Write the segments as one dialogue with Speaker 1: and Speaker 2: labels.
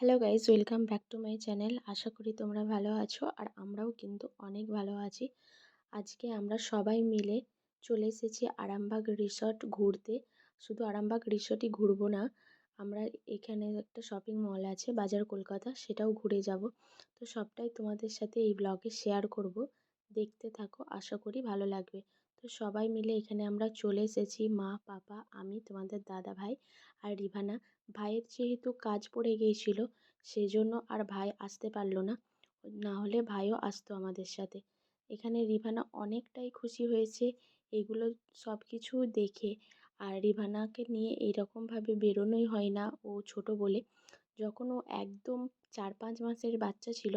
Speaker 1: Hello guys welcome back to my channel আশা করি তোমরা ভালো আছো আর আমরাও কিন্তু অনেক ভালো আছি। আজকে আমরা সবাই মিলে চলে এসেছি আরামবাগ রিসর্ট ঘুরতে। শুধু আরামবাগ রিসর্টই ঘুরবো না, আমরা এখানে একটা শপিং মল আছে, বাজার কলকাতা, সেটাও ঘুরে যাব। তো সবটাই তোমাদের সাথে এই ব্লগে শেয়ার করব। দেখতে থাকো, আশা করি ভালো লাগবে। তো সবাই মিলে এখানে আমরা চলে এসেছি। মা, পাপা, আমি, তোমাদের দাদা ভাই আর রিভানা। ভাইয়ের যেহেতু কাজ পড়ে গিয়েছিল সেই জন্য আর ভাই আসতে পারল না। না হলে ভাইও আসতো আমাদের সাথে। এখানে রিভানা অনেকটাই খুশি হয়েছে এগুলো সব কিছু দেখে। আর রিভানাকে নিয়ে এইরকমভাবে বেরোনোই হয় না, ও ছোট বলে। যখন ও একদম চার পাঁচ মাসের বাচ্চা ছিল,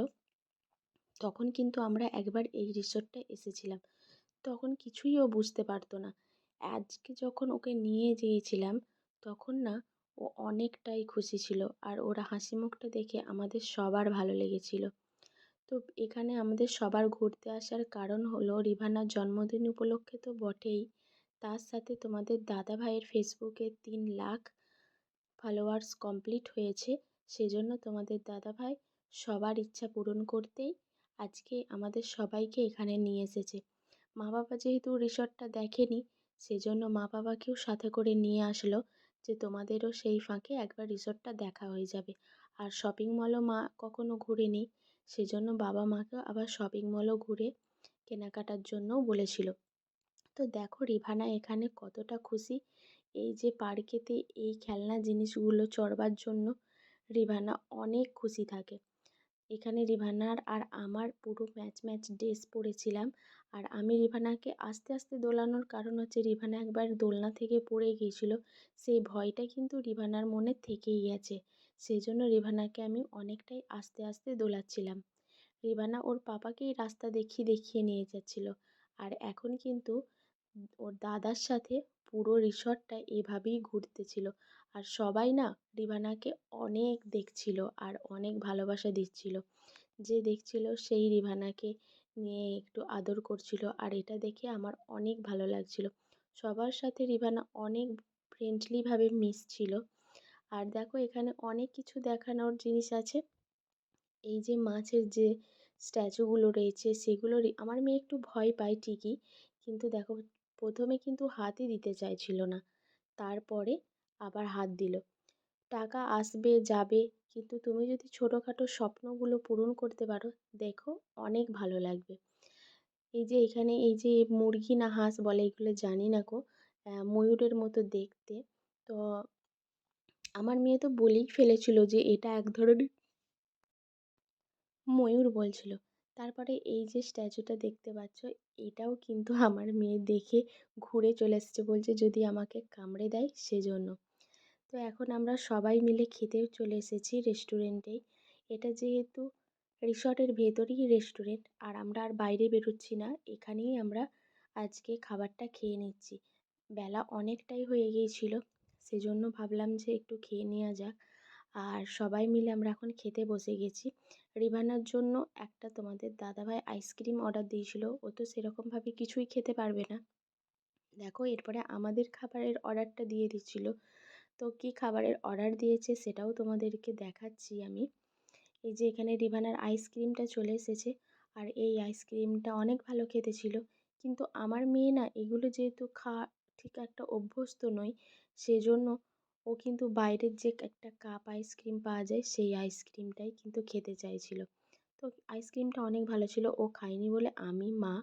Speaker 1: তখন কিন্তু আমরা একবার এই রিসর্টটায় এসেছিলাম। তখন কিছুই ও বুঝতে পারতো না। আজকে যখন ওকে নিয়ে গিয়েছিলাম, তখন না ও অনেকটাই খুশি ছিল আর ওর হাসি মুখটা দেখে আমাদের সবার ভালো লেগেছিল। তো এখানে আমাদের সবার ঘুরতে আসার কারণ হলো রিভানার জন্মদিন উপলক্ষে তো বটেই। তার সাথে তোমাদের দাদা ভাইয়ের ফেসবুকে তিন লাখ ফলোয়ার্স কমপ্লিট হয়েছে। সেজন্য তোমাদের দাদা ভাই সবার ইচ্ছা পূরণ করতেই আজকে আমাদের সবাইকে এখানে নিয়ে এসেছে। মা বাবা যেহেতু রিসর্টটা দেখেনি, সেজন্য মা বাবাকেও সাথে করে নিয়ে আসলো যে তোমাদেরও সেই ফাঁকে একবার রিসর্টটা দেখা হয়ে যাবে। আর শপিং মলও মা কখনো ঘোরেনি, সেজন্য বাবা মাকেও আবার শপিং মলও ঘুরে কেনাকাটার জন্যও বলেছিল। তো দেখো রিভানা এখানে কতটা খুশি, এই যে পার্কেতে এই খেলনা জিনিসগুলো চড়বার জন্য রিভানা অনেক খুশি থাকে। এখানে রিভানার আর আমার পুরো ম্যাচ ম্যাচ ড্রেস পরেছিলাম। আর আমি রিভানাকে আস্তে আস্তে দোলানোর কারণ হচ্ছে রিভানা একবার দোলনা থেকে পড়ে গিয়েছিল। সেই ভয়টা কিন্তু রিভানার মনে থেকেই গেছে। সেই জন্য রিভানাকে আমি অনেকটাই আস্তে আস্তে দোলাচ্ছিলাম। রিভানা ওর পাপাকেই রাস্তা দেখিয়ে দেখিয়ে নিয়ে যাচ্ছিল। আর এখন কিন্তু ওর দাদার সাথে পুরো রিসর্টটা এভাবেই ঘুরতেছিল। আর সবাই না রিভানাকে অনেক দেখছিল আর অনেক ভালোবাসা দিচ্ছিল। যে দেখছিল সেই রিভানাকে নিয়ে একটু আদর করছিল আর এটা দেখে আমার অনেক ভালো লাগছিল। সবার সাথে রিভানা অনেক ফ্রেন্ডলিভাবে মিশছিল। আর দেখো এখানে অনেক কিছু দেখানোর জিনিস আছে। এই যে মাছের যে স্ট্যাচুগুলো রয়েছে সেগুলো আমার মেয়ে একটু ভয় পায় ঠিকই। কিন্তু দেখো প্রথমে কিন্তু হাতই দিতে চাইছিল না। তারপরে আবার হাত দিল। টাকা আসবে, যাবে, কিন্তু তুমি যদি ছোটোখাটো স্বপ্নগুলো পূরণ করতে পারো, দেখো অনেক ভালো লাগবে। এই যে এখানে এই যে মুরগি না হাঁস বলে এগুলো জানি না কো ময়ূরের মতো দেখতে। তো আমার মেয়ে তো বলেই ফেলেছিল যে এটা এক ধরনের ময়ূর বলছিল। তারপরে এই যে স্ট্যাচুটা দেখতে পাচ্ছ, এটাও কিন্তু আমার মেয়ে দেখে ঘুরে চলে এসেছে বলছে, যদি আমাকে কামড়ে দেয় সেজন্য। তো এখন আমরা সবাই মিলে খেতেও চলে এসেছি রেস্টুরেন্টেই এটা যেহেতু রিসর্টের ভেতরেই রেস্টুরেন্ট আর আমরা আর বাইরে বেরোচ্ছি না, এখানেই আমরা আজকে খাবারটা খেয়ে নিচ্ছি। বেলা অনেকটাই হয়ে গিয়েছিল, সেজন্য ভাবলাম যে একটু খেয়ে নেওয়া যাক। আর সবাই মিলে আমরা এখন খেতে বসে গেছি। রিভানার জন্য একটা তোমাদের দাদাভাই আইসক্রিম অর্ডার দিয়েছিল, ও তো সেরকমভাবে কিছুই খেতে পারবে না। দেখো, এরপরে আমাদের খাবারের অর্ডারটা দিয়ে দিচ্ছিল। তো কী খাবারের অর্ডার দিয়েছে সেটাও তোমাদেরকে দেখাচ্ছি আমি। এই যে এখানে রিভানার আইসক্রিমটা চলে এসেছে আর এই আইসক্রিমটা অনেক ভালো খেতে ছিল। কিন্তু আমার মেয়ে না এগুলো যেহেতু খাওয়া ঠিক একটা অভ্যস্ত নয়, সেজন্য ও কিন্তু বাইরের যে একটা কাপ আইসক্রিম পাওয়া যায় সেই আইসক্রিমটাই কিন্তু খেতে চাইছিল। তো আইসক্রিমটা অনেক ভালো ছিল, ও খায়নি বলে আমি, মা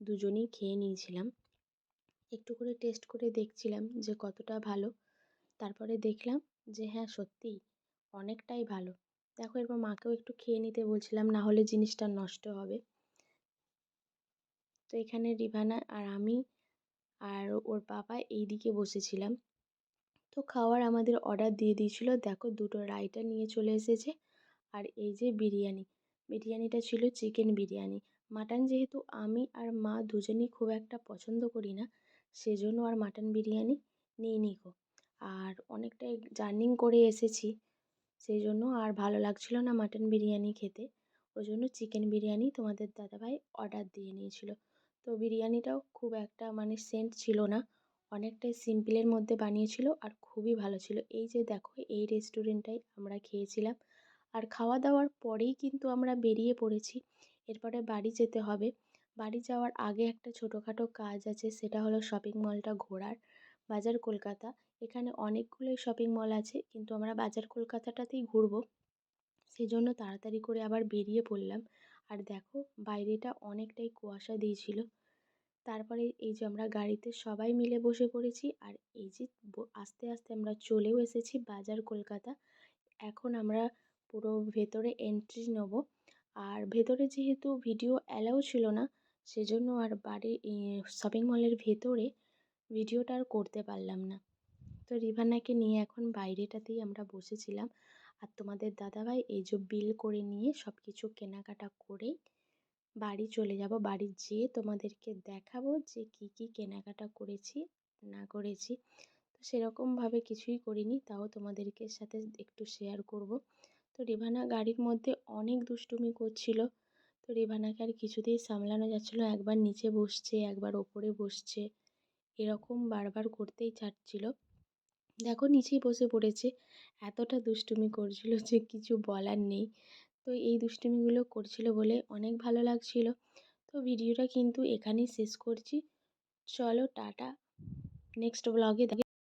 Speaker 1: দুজনেই খেয়ে নিয়েছিলাম। একটু করে টেস্ট করে দেখছিলাম যে কতটা ভালো। তারপরে দেখলাম যে হ্যাঁ সত্যিই অনেকটাই ভালো। দেখো, এরপর মাকেও একটু খেয়ে নিতে বলছিলাম, না হলে জিনিসটা নষ্ট হবে। তো এখানে রিভানা আর আমি আর ওর বাবা এই দিকে বসেছিলাম। তো খাওয়ার আমাদের অর্ডার দিয়ে দিয়েছিল, দেখো, দুটো রায়তা নিয়ে চলে এসেছে। আর এই যে বিরিয়ানি, বিরিয়ানিটা ছিল চিকেন বিরিয়ানি। মাটন যেহেতু আমি আর মা দুজনেই খুব একটা পছন্দ করি না, সেজন্য আর মাটন বিরিয়ানি নিইনি গো। আর অনেকটাই জার্নি করে এসেছি। সেই জন্য আর ভালো লাগছিল না মাটন বিরিয়ানি খেতে। ওই জন্য চিকেন বিরিয়ানি তোমাদের দাদাভাই অর্ডার দিয়ে নিয়েছিল। তো বিরিয়ানিটাও খুব একটা মানে সেন্ট ছিল না। অনেকটাই সিম্পলের মধ্যে বানিয়েছিল আর খুবই ভালো ছিল। এই যে দেখো, এই রেস্টুরেন্টটায় আমরা খেয়েছিলাম। আর খাওয়া দাওয়ার পরেই কিন্তু আমরা বেরিয়ে পড়েছি। এরপরে বাড়ি যেতে হবে। বাড়ি যাওয়ার আগে একটা ছোটোখাটো কাজ আছে, সেটা হলো শপিং মলটা ঘোরার। বাজার কলকাতা। এখানে অনেকগুলোই শপিং মল আছে, কিন্তু আমরা বাজার কলকাতাটাতেই ঘুরবো। সেই জন্য তাড়াতাড়ি করে আবার বেরিয়ে পড়লাম। আর দেখো, বাইরেটা অনেকটাই কুয়াশা দিয়েছিল। তারপরে এই যে আমরা গাড়িতে সবাই মিলে বসে পড়েছি, আর এই যে আস্তে আস্তে আমরা চলেও এসেছি বাজার কলকাতা। এখন আমরা পুরো ভেতরে এন্ট্রি নেব। আর ভেতরে যেহেতু ভিডিও অ্যালাউ ছিল না, সেজন্য আর বাড়ি শপিং মলের ভেতরে ভিডিওটা আর করতে পারলাম না। তো রিভান্নাকে নিয়ে এখন বাইরেটাতেই আমরা বসেছিলাম। আর তোমাদের দাদাভাই এই যে বিল করে নিয়ে সব কিছু কেনাকাটা করে বাড়ি চলে যাব। বাড়ি যেয়ে তোমাদেরকে দেখাবো যে কী কী কেনাকাটা করেছি, না করেছি। তো সেরকমভাবে কিছুই করিনি, তাও তোমাদেরকে সাথে একটু শেয়ার করব। তো রিভানা গাড়ির মধ্যে অনেক দুষ্টুমি করছিল। তো রিভানাকে আর কিছুতেই সামলানো যাচ্ছিল একবার নিচে বসছে, একবার ওপরে বসছে। এরকম বারবার করতেই চাচ্ছিল। দেখো নিচেই বসে পড়েছে। এতটা দুষ্টুমি করছিল যে কিছু বলার নেই। তো এই দুষ্টুমিগুলো করছিল বলে অনেক ভালো লাগছিল। তো ভিডিওটা কিন্তু এখানেই শেষ করছি। চলো টাটা। নেক্সট ব্লগে